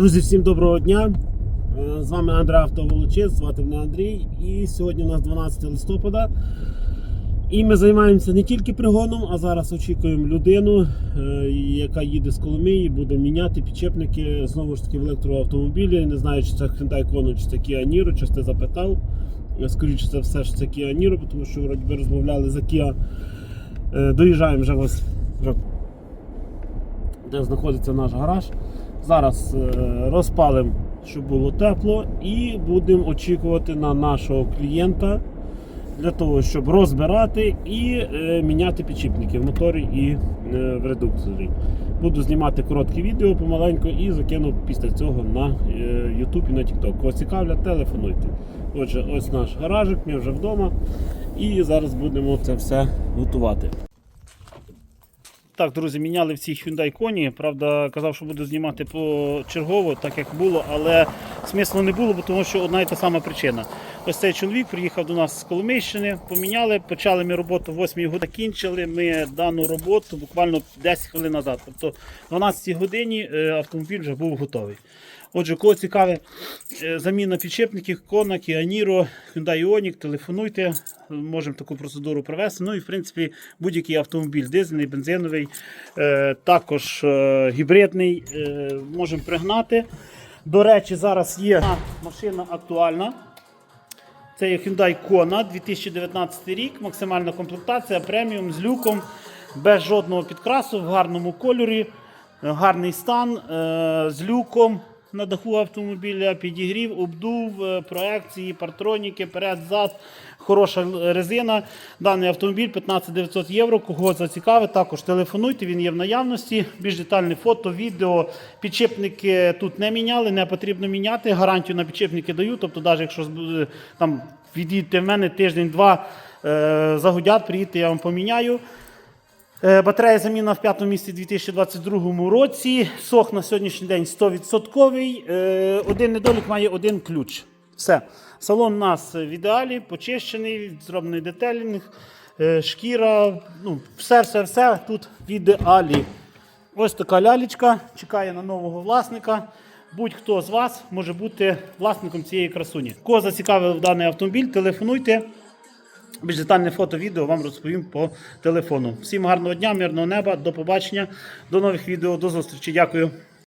Друзі, всім доброго дня. Е, З вами Андрій Автоволочець, звати мене Андрій. І сьогодні у нас 12 листопада. І ми займаємося не тільки пригоном, а зараз очікуємо людину, е, яка їде з Коломиї, буде міняти підчепники знову ж таки в електроавтомобілі. Не знаю, чи це Hyundai Kona, чи це Kia Niro, чи ти запитав. Е, Скоріше за все, що це Kia Niro, тому що вроді би розмовляли за Kia. Доїжджаємо вже вже де знаходиться наш гараж. Зараз е, розпалимо, щоб було тепло, і будемо очікувати на нашого клієнта для того, щоб розбирати і е, міняти підшипники в моторі і е, в редукторі. Буду знімати короткі відео помаленьку і закину після цього на YouTube і на TikTok. Кого цікавлять, телефонуйте. Отже, ось наш гаражик, ми вже вдома. І зараз будемо це все готувати. Так, друзі, міняли в цій Hyundai Kona. Правда, казав, що буду знімати почергово, так як було, але смислу не було, тому що одна і та сама причина. Ось цей чоловік приїхав до нас з Коломийщини, поміняли, почали ми роботу в 8 годині, закінчили ми дану роботу буквально 10 хвилин назад. Тобто в 12 годині е, автомобіль вже був готовий. Отже, кого цікаве заміна підшипників, Kia Niro, Hyundai Ioniq, телефонуйте, можемо таку процедуру провести. Ну і в принципі будь-який автомобіль, дизельний, бензиновий, е, також е, гібридний, можемо пригнати. До речі, зараз є машина актуальна. Це є Hyundai Kona 2019 рік, максимальна комплектація, преміум з люком, без жодного підкрасу, в гарному кольорі, е, гарний стан е, з люком на даху автомобіля, підігрів, обдув, е, проекції, партроніки, перед-зад, хороша резина. Даний автомобіль 15 900 євро. Кого зацікавить, також телефонуйте, він є в наявності. Більш детальне фото, відео. Підчепники тут не міняли, не потрібно міняти. Гарантію на підчепники даю. Тобто, навіть якщо там відійдете в мене тиждень-два, е, загудять, приїдьте, я вам поміняю. Е, Батарея заміна в п'ятому місці 2022 році. Сох на сьогоднішній день 100%. Е, Один недолік має один ключ. Все. Салон у нас в ідеалі, почищений, зроблений детелінг, е, шкіра, ну, все, все, все тут в ідеалі. Ось така лялечка чекає на нового власника. Будь-хто з вас може бути власником цієї красуні. Кого зацікавив даний автомобіль, телефонуйте. Більш детальне фото, відео вам розповім по телефону. Всім гарного дня, мирного неба, до побачення, до нових відео, до зустрічі. Дякую.